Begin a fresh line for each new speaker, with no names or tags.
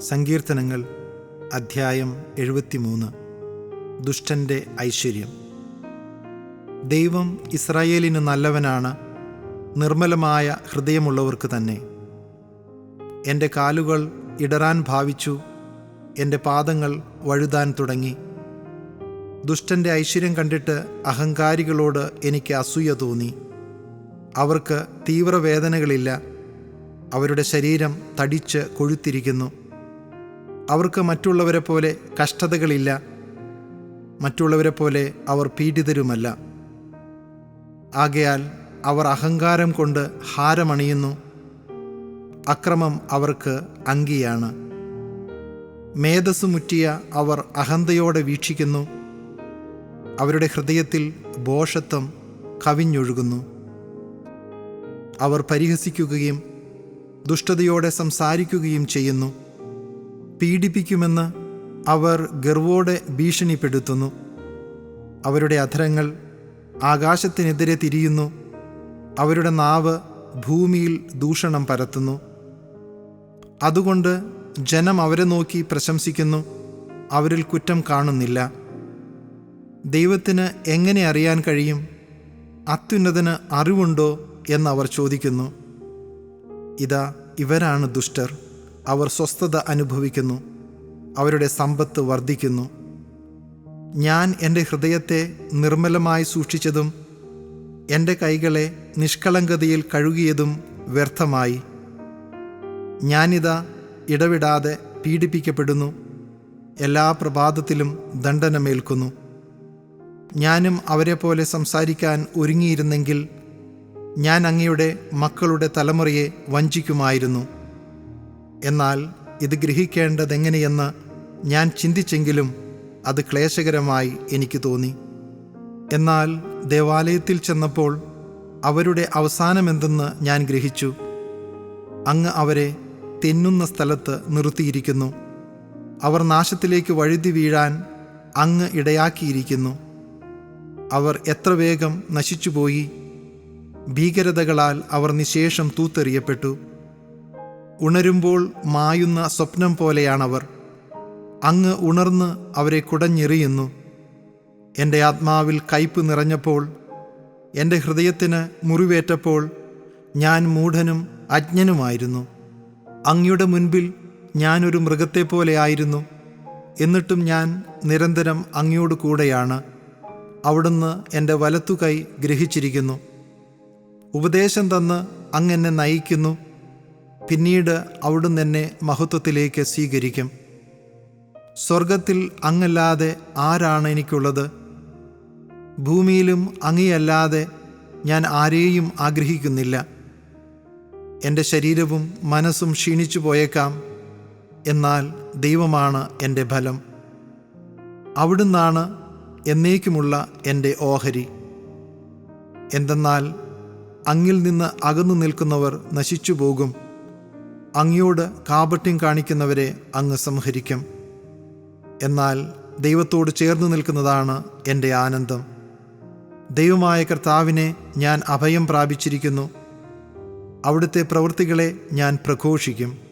സങ്കീർത്തനങ്ങൾ അധ്യായം എഴുപത്തിമൂന്ന്. ദുഷ്ടന്റെ ഐശ്വര്യം. ദൈവം ഇസ്രായേലിന് നല്ലവനാണ് നിർമ്മലമായ ഹൃദയമുള്ളവർക്ക് തന്നെ. എന്റെ കാലുകൾ ഇടറാൻ ഭാവിച്ചു എന്റെ പാദങ്ങൾ വഴുതാൻ തുടങ്ങി. ദുഷ്ടന്റെ ഐശ്വര്യം കണ്ടിട്ട് അഹങ്കാരികളോട് എനിക്ക് അസൂയ തോന്നി. അവർക്ക് തീവ്രവേദനകളില്ല അവരുടെ ശരീരം തടിച്ച് കൊഴുത്തിരിക്കുന്നു. അവർക്ക് മറ്റുള്ളവരെ പോലെ കഷ്ടതകളില്ല. മറ്റുള്ളവരെ പോലെ അവർ പീഡിതരുമല്ല. ആകയാൽ അവർ അഹങ്കാരം കൊണ്ട് ഹാരമണിയുന്നു. അക്രമം അവർക്ക് അങ്കിയാണ്. മേധസ് മുറ്റിയ അവർ അഹന്തയോടെ വീക്ഷിക്കുന്നു. അവരുടെ ഹൃദയത്തിൽ ബോഷത്വം കവിഞ്ഞൊഴുകുന്നു. അവർ പരിഹസിക്കുകയും ദുഷ്ടതയോടെ സംസാരിക്കുകയും ചെയ്യുന്നു. പീഡിപ്പിക്കുമെന്ന് അവർ ഗർവോടെ ഭീഷണിപ്പെടുത്തുന്നു. അവരുടെ അധരങ്ങൾ ആകാശത്തിനെതിരെ തിരിയുന്നു. അവരുടെ നാവ് ഭൂമിയിൽ ദൂഷണം പരത്തുന്നു. അതുകൊണ്ട് ജനം അവരെ നോക്കി പ്രശംസിക്കുന്നു. അവരിൽ കുറ്റം കാണുന്നില്ല. ദൈവത്തിന് എങ്ങനെ അറിയാൻ കഴിയും? അത്യുന്നതിന് അറിവുണ്ടോ എന്നവർ ചോദിക്കുന്നു. ഇതാ ഇവരാണ് ദുഷ്ടർ. അവർ സ്വസ്ഥത അനുഭവിക്കുന്നു. അവരുടെ സമ്പത്ത് വർദ്ധിക്കുന്നു. ഞാൻ എന്റെ ഹൃദയത്തെ നിർമ്മലമായി സൂക്ഷിച്ചതും എന്റെ കൈകളെ നിഷ്കളങ്കതയിൽ കഴുകിയതും വ്യർത്ഥമായി. ഞാനിതാ ഇടവിടാതെ പീഡിപ്പിക്കപ്പെടുന്നു. എല്ലാ പ്രഭാതത്തിലും ദണ്ഡനമേൽക്കുന്നു. ഞാനും അവരെ പോലെ സംസാരിക്കാൻ ഒരുങ്ങിയിരുന്നെങ്കിൽ ഞാൻ അങ്ങയുടെ മക്കളുടെ തലമുറയെ വഞ്ചിക്കുമായിരുന്നു. എന്നാൽ ഇത് ഗ്രഹിക്കേണ്ടതെങ്ങനെയെന്ന് ഞാൻ ചിന്തിച്ചെങ്കിലും അത് ക്ലേശകരമായി എനിക്ക് തോന്നി. എന്നാൽ ദേവാലയത്തിൽ ചെന്നപ്പോൾ അവരുടെ അവസാനമെന്തെന്ന് ഞാൻ ഗ്രഹിച്ചു. അങ്ങ് അവരെ തെന്നുന്ന സ്ഥലത്ത് നിർത്തിയിരിക്കുന്നു. അവർ നാശത്തിലേക്ക് വഴുതി വീഴാൻ അങ്ങ് ഇടയാക്കിയിരിക്കുന്നു. അവർ എത്ര വേഗം നശിച്ചുപോയി. ഭീകരതകളാൽ അവർ നിശേഷം തൂത്തെറിയപ്പെട്ടു. ഉണരുമ്പോൾ മായുന്ന സ്വപ്നം പോലെയാണവർ. അങ്ങ് ഉണർന്ന് അവരെ കുടഞ്ഞെറിയുന്നു. എന്റെ ആത്മാവിൽ കയ്പ് നിറഞ്ഞപ്പോൾ എന്റെ ഹൃദയത്തിന് മുറിവേറ്റപ്പോൾ ഞാൻ മൂഢനും അജ്ഞനുമായിരുന്നു. അങ്ങയുടെ മുൻപിൽ ഞാനൊരു മൃഗത്തെപ്പോലെ ആയിരുന്നു. എന്നിട്ടും ഞാൻ നിരന്തരം അങ്ങയോട് കൂടെയാണ്. അവിടുന്ന് എന്റെ വലത്തുകൈ ഗ്രഹിച്ചിരിക്കുന്നു. ഉപദേശം തന്ന് അങ്ങ് എന്നെ നയിക്കുന്നു. പിന്നീട് അവിടുന്ന് എന്നെ മഹത്വത്തിലേക്ക് സ്വീകരിക്കും. സ്വർഗത്തിൽ അങ്ങല്ലാതെ ആരാണ് എനിക്കുള്ളത്? ഭൂമിയിലും അങ്ങയല്ലാതെ ഞാൻ ആരെയും ആഗ്രഹിക്കുന്നില്ല. എന്റെ ശരീരവും മനസ്സും ക്ഷീണിച്ചു പോയേക്കാം. എന്നാൽ ദൈവമാണ് എന്റെ ഫലം. അവിടുന്നാണ് എന്നേക്കുമുള്ള എന്റെ ഓഹരി. എന്തെന്നാൽ അങ്ങിൽ നിന്ന് അകന്നു നിൽക്കുന്നവർ നശിച്ചു പോകും അങ്ങയോട് കാപട്യം കാണിക്കുന്നവരെ അങ്ങ് സംഹരിക്കും. എന്നാൽ ദൈവത്തോട് ചേർന്ന് നിൽക്കുന്നതാണ് എന്റെ ആനന്ദം. ദൈവമായ കർത്താവിനെ ഞാൻ അഭയം പ്രാപിച്ചിരിക്കുന്നു. അവിടുത്തെ പ്രവൃത്തികളെ ഞാൻ പ്രഘോഷിക്കും.